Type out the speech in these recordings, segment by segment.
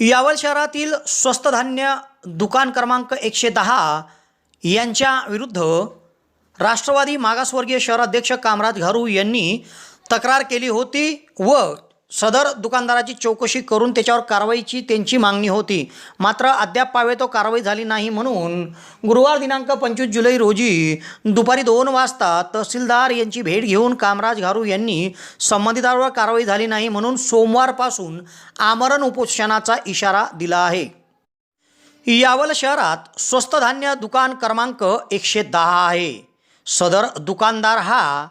यावल शहरातील स्वस्त धान्य दुकान क्रमांक एकशे दहा यांच्या विरुद्ध राष्ट्रवादी मागासवर्गीय शहराध्यक्ष कामराज घारू यांनी तक्रार केली होती व सदर दुकानदाराची चौकशी करून त्याच्यावर कारवाईची त्यांची मागणी होती. मात्र अद्याप पावे तो कारवाई झाली नाही म्हणून गुरुवार दिनांक पंचवीस जुलै रोजी दुपारी दोन वाजता तहसीलदार यांची भेट घेऊन कामराज घारू यांनी संबंधितांवर कारवाई झाली नाही म्हणून सोमवारपासून आमरण उपोषणाचा इशारा दिला आहे. यावल शहरात स्वस्त धान्य दुकान क्रमांक एकशे दहा आहे. सदर दुकानदार हा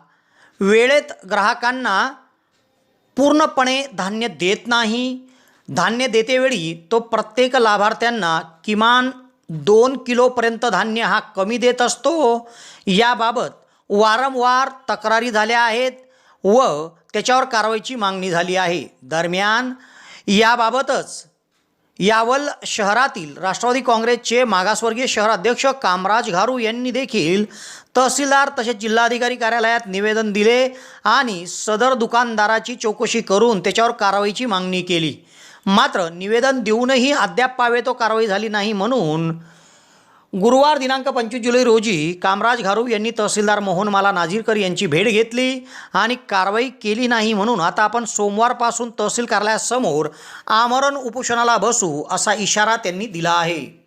वेळेत ग्राहकांना पूर्णपणे धान्य देत नाही. धान्य देतेवेळी तो प्रत्येक लाभार्थ्यांना किमान दोन किलोपर्यंत धान्य हा कमी देत असतो. याबाबत वारंवार तक्रारी झाल्या आहेत व त्याच्यावर कारवाईची मागणी झाली आहे. दरम्यान याबाबतच यावल शहरातील राष्ट्रवादी काँग्रेसचे मागासवर्गीय शहराध्यक्ष कामराज घारू यांनी देखील तहसीलदार तसेच जिल्हाधिकारी कार्यालयात निवेदन दिले आणि सदर दुकानदाराची चौकशी करून त्याच्यावर कारवाईची मागणी केली. मात्र निवेदन देऊनही अद्याप पावे तो कारवाई झाली नाही म्हणून गुरुवार दिनांक पंचवीस जुलै रोजी कामराज घारू यांनी तहसीलदार मोहनमाला नाझीरकर यांची भेट घेतली आणि कारवाई केली नाही म्हणून आता आपण सोमवारपासून तहसील कार्यालयासमोर आमरण उपोषणाला बसू असा इशारा त्यांनी दिला आहे.